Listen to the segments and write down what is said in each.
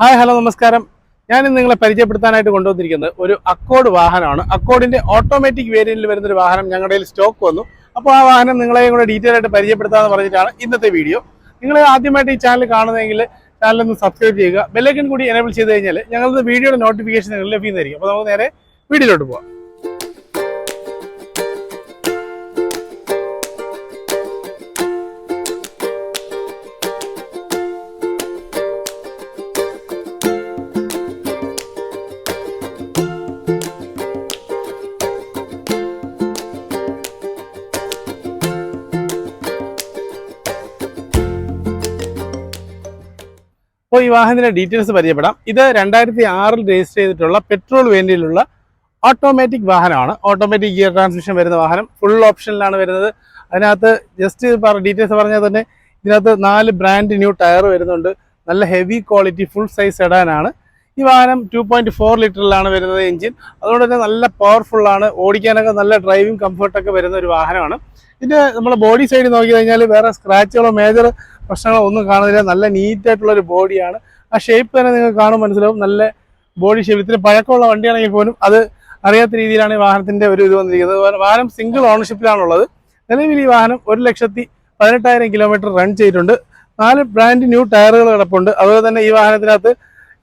Hi hello നമസ്കാരം. ഞാൻ ഇന്ന് നിങ്ങളെ പരിചയപ്പെടുത്താനായിട്ട് കൊണ്ടുവന്നിരിക്കുന്നത് ഒരു അക്കോഡ് വാഹനമാണ്. അക്കോഡിന്റെ ഓട്ടോമാറ്റിക് വേരിയന്റിൽ വരുന്ന ഒരു വാഹനം ഞങ്ങളുടെ കയ്യിൽ സ്റ്റോക്ക് വന്നു. അപ്പോൾ ആ വാഹനം നിങ്ങളെയും കൂടെ ഡീറ്റെയിൽ ആയിട്ട് പരിചയപ്പെടുത്താമെന്ന് പറഞ്ഞിട്ടാണ് ഇന്നത്തെ വീഡിയോ നിങ്ങൾ ആദ്യമായിട്ട് ഈ ചാനൽ കാണുന്നതെങ്കിൽ ചാനലൊന്ന് സബ്സ്ക്രൈബ് ചെയ്യുക. ബെല്ലൈക്കൻ കൂടി എനേബിൾ ചെയ്ത് കഴിഞ്ഞാൽ ഞങ്ങളുടെ വീഡിയോയുടെ നോട്ടിഫിക്കേഷൻ നിങ്ങൾ ലഭ്യമായിരിക്കും. അപ്പോൾ നമുക്ക് നേരെ വീഡിയോയിലോട്ട് പോകാം അപ്പോൾ ഈ വാഹനത്തിന്റെ ഡീറ്റെയിൽസ് പരിചയപ്പെടാം. ഇത് രണ്ടായിരത്തി ആറിൽ രജിസ്റ്റർ ചെയ്തിട്ടുള്ള പെട്രോൾ വേണ്ടിയിലുള്ള ഓട്ടോമാറ്റിക് വാഹനമാണ്. ഓട്ടോമാറ്റിക് ഗിയർ ട്രാൻസ്മിഷൻ വരുന്ന വാഹനം. ഫുൾ ഓപ്ഷനിലാണ് വരുന്നത്. അതിനകത്ത് ജസ്റ്റ് ഡീറ്റെയിൽസ് പറഞ്ഞാൽ തന്നെ ഇതിനകത്ത് നാല് ബ്രാൻഡ് ന്യൂ ടയർ വരുന്നുണ്ട്. നല്ല ഹെവി ക്വാളിറ്റി ഫുൾ സൈസ് ഇടാനാണ് ഈ വാഹനം ടു പോയിന്റ് ഫോർ ലിറ്ററിലാണ് വരുന്നത് എഞ്ചിൻ അതുകൊണ്ട് തന്നെ നല്ല പവർഫുള്ളാണ് ഓടിക്കാനൊക്കെ നല്ല ഡ്രൈവിംഗ് കംഫർട്ടൊക്കെ വരുന്ന ഒരു വാഹനമാണ്. ഇതിന്റെ നമ്മൾ ബോഡി സൈഡ് നോക്കി കഴിഞ്ഞാൽ വേറെ സ്ക്രാച്ചുകളോ മേജർ പ്രശ്നങ്ങളോ ഒന്നും കാണുന്നില്ല. നല്ല നീറ്റ് ആയിട്ടുള്ള ഒരു ബോഡിയാണ് ആ ഷേപ്പ് തന്നെ നിങ്ങൾ കാണും മനസ്സിലാവും. നല്ല ബോഡി ഷേപ്പ് ഇത്തിരി പഴക്കമുള്ള വണ്ടിയാണെങ്കിൽ പോലും അത് അറിയാത്ത രീതിയിലാണ് ഈ വാഹനത്തിന്റെ ഒരു ഇത് വന്നിരിക്കുന്നത്. വാഹനം സിംഗിൾ ഓണർഷിപ്പിലാണുള്ളത് നിലവിൽ ഈ വാഹനം ഒരു ലക്ഷത്തി പതിനെട്ടായിരം കിലോമീറ്റർ റൺ ചെയ്തിട്ടുണ്ട്. നാല് ബ്രാൻഡ് ന്യൂ ടയറുകൾ കിടപ്പുണ്ട്. അതുപോലെ തന്നെ ഈ വാഹനത്തിനകത്ത്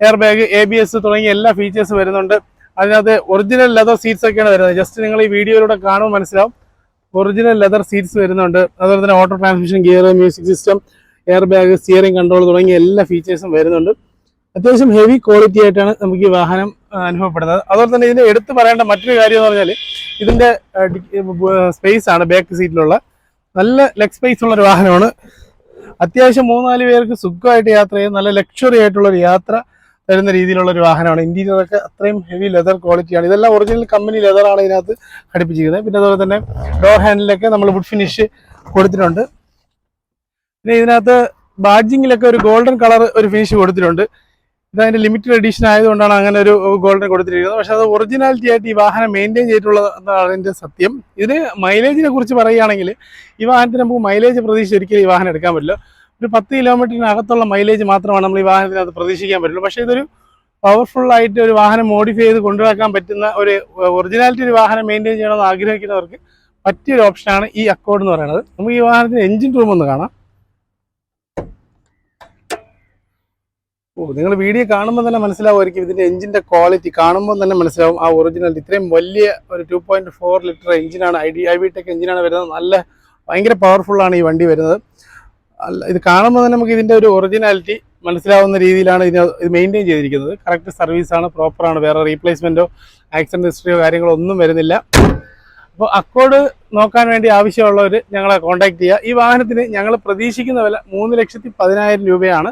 air bag A B S തുടങ്ങിയ എല്ലാ ഫീച്ചേഴ്സ് വരുന്നുണ്ട്. അതിനകത്ത് ഒറിജിനൽ ലെതർ സീറ്റ്സ് ഒക്കെയാണ് വരുന്നത്. ജസ്റ്റ് നിങ്ങൾ ഈ വീഡിയോയിലൂടെ കാണുമ്പോൾ മനസ്സിലാവും. ഒറിജിനൽ ലെതർ സീറ്റ്സ് വരുന്നുണ്ട്. അതുപോലെ തന്നെ auto transmission gear music system air bag steering control തുടങ്ങിയ എല്ലാ ഫീച്ചേഴ്സും വരുന്നുണ്ട്. അത്യാവശ്യം ഹെവി ക്വാളിറ്റി ആയിട്ടാണ് നമുക്ക് ഈ വാഹനം അനുഭവപ്പെടുന്നത്. അതുപോലെ തന്നെ ഇതിന്റെ എടുത്തു പറയേണ്ട മറ്റൊരു കാര്യം എന്ന് പറഞ്ഞാൽ ഇതിന്റെ സ്പേസ് ആണ് ബാക്ക് സീറ്റിലുള്ള നല്ല ലെഗ് സ്പേസ് ഉള്ള ഒരു വാഹനമാണ്. അത്യാവശ്യം മൂന്നാൽ പേർക്ക് സുഖമായിട്ട് യാത്ര ചെയ്യാൻ നല്ല ലക്ഷറി ആയിട്ടുള്ള ഒരു യാത്ര തരുന്ന രീതിയിലുള്ള ഒരു വാഹനമാണ്. ഇന്റീരിയർ ഒക്കെ അത്രയും ഹെവി ലെതർ ക്വാളിറ്റിയാണ് ഇതെല്ലാം ഒറിജിനൽ കമ്പനി ലെതറാണ് ഇതിനകത്ത് ഘടിപ്പിച്ചിരിക്കുന്നത്. പിന്നെ അതുപോലെ തന്നെ ഡോർ ഹാൻഡിലൊക്കെ നമ്മൾ വുഡ് ഫിനിഷ് കൊടുത്തിട്ടുണ്ട്. പിന്നെ ഇതിനകത്ത് ബാഡ്ജിങ്ങിലൊക്കെ ഒരു ഗോൾഡൻ കളർ ഒരു ഫിനിഷ് കൊടുത്തിട്ടുണ്ട്. ഇത് അതിന്റെ ലിമിറ്റഡ് എഡിഷൻ ആയതുകൊണ്ടാണ് അങ്ങനെ ഒരു ഗോൾഡൻ കൊടുത്തിരിക്കുന്നത്. പക്ഷെ അത് ഒറിജിനാലിറ്റി ആയിട്ട് ഈ വാഹനം മെയിന്റെയിൻ ചെയ്തിട്ടുള്ളതാണ് അതിന്റെ സത്യം. ഇതിന് മൈലേജിനെ കുറിച്ച് പറയുകയാണെങ്കിൽ ഈ വാഹനത്തിന് നമുക്ക് മൈലേജ് പ്രതീക്ഷിച്ച് ഒരിക്കലും ഈ വാഹനം എടുക്കാൻ പറ്റില്ല. ഒരു പത്ത് കിലോമീറ്ററിനകത്തുള്ള മൈലേജ് മാത്രമാണ് നമ്മൾ ഈ വാഹനത്തിനകത്ത് പ്രതീക്ഷിക്കാൻ പറ്റുള്ളൂ. പക്ഷേ ഇതൊരു പവർഫുൾ ആയിട്ട് ഒരു വാഹനം മോഡിഫൈ ചെയ്ത് കൊണ്ടുവരാൻ പറ്റുന്ന ഒരു ഒറിജിനാലിറ്റി ഒരു വാഹനം മെയിന്റെയിൻ ചെയ്യണമെന്ന് ആഗ്രഹിക്കുന്നവർക്ക് പറ്റിയൊരു ഓപ്ഷനാണ് ഈ അക്കോഡ് എന്ന് പറയുന്നത്. നമുക്ക് ഈ വാഹനത്തിന് എഞ്ചിൻ റൂം ഒന്ന് കാണാം. ഓ നിങ്ങൾ വീഡിയോ കാണുമ്പോൾ തന്നെ മനസ്സിലാവുമായിരിക്കും ഇതിന്റെ എഞ്ചിന്റെ ക്വാളിറ്റി കാണുമ്പോൾ തന്നെ മനസ്സിലാവും. ആ ഒറിജിനൽ ഇത്രയും വലിയ ഒരു ടു പോയിന്റ് ഫോർ ലിറ്റർ എഞ്ചിനാണ് I D I V tech എഞ്ചിനാണ് വരുന്നത്. നല്ല ഭയങ്കര പവർഫുൾ ആണ് ഈ വണ്ടി വരുന്നത്. അല്ല ഇത് കാണുമ്പോൾ തന്നെ നമുക്ക് ഇതിന്റെ ഒരു ഒറിജിനാലിറ്റി മനസ്സിലാവുന്ന രീതിയിലാണ് ഇതിന് ഇത് മെയിന്റെയിൻ ചെയ്തിരിക്കുന്നത്. കറക്റ്റ് സർവീസാണ് പ്രോപ്പറാണ് വേറെ റീപ്ലേസ്മെന്റോ ആക്സിഡന്റ് ഹിസ്റ്ററിയോ കാര്യങ്ങളോ ഒന്നും വരുന്നില്ല. അപ്പോൾ അക്കോഡ് നോക്കാൻ വേണ്ടി ആവശ്യമുള്ളവർ ഞങ്ങളെ കോൺടാക്ട് ചെയ്യുക. ഈ വാഹനത്തിന് ഞങ്ങൾ പ്രതീക്ഷിക്കുന്ന വില മൂന്ന് ലക്ഷത്തി പതിനായിരം രൂപയാണ്.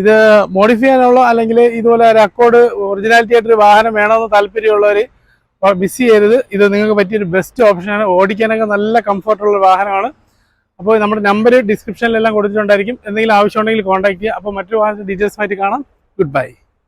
ഇത് മോഡിഫൈ ചെയ്യാനുള്ള അല്ലെങ്കിൽ ഇതുപോലെ ഒരു ഒറിജിനാലിറ്റി ആയിട്ടൊരു വാഹനം വേണമെന്ന് താല്പര്യമുള്ളവർ മിസ് ചെയ്യരുത്. ഇത് നിങ്ങൾക്ക് പറ്റിയൊരു ബെസ്റ്റ് ഓപ്ഷനാണ് ഓടിക്കാനൊക്കെ നല്ല കംഫർട്ടുള്ള വാഹനമാണ്. അപ്പോൾ നമ്മുടെ നമ്പർ ഡിസ്ക്രിപ്ഷനിലെല്ലാം കൊടുത്തിട്ടുണ്ടായിരിക്കും. എന്തെങ്കിലും ആവശ്യമുണ്ടെങ്കിൽ കോൺടാക്ട് ചെയ്യുക. അപ്പോൾ മറ്റൊരു വാഹനത്തിന്റെ ഡീറ്റെയിൽസുമായിട്ട് കാണാം. Good bye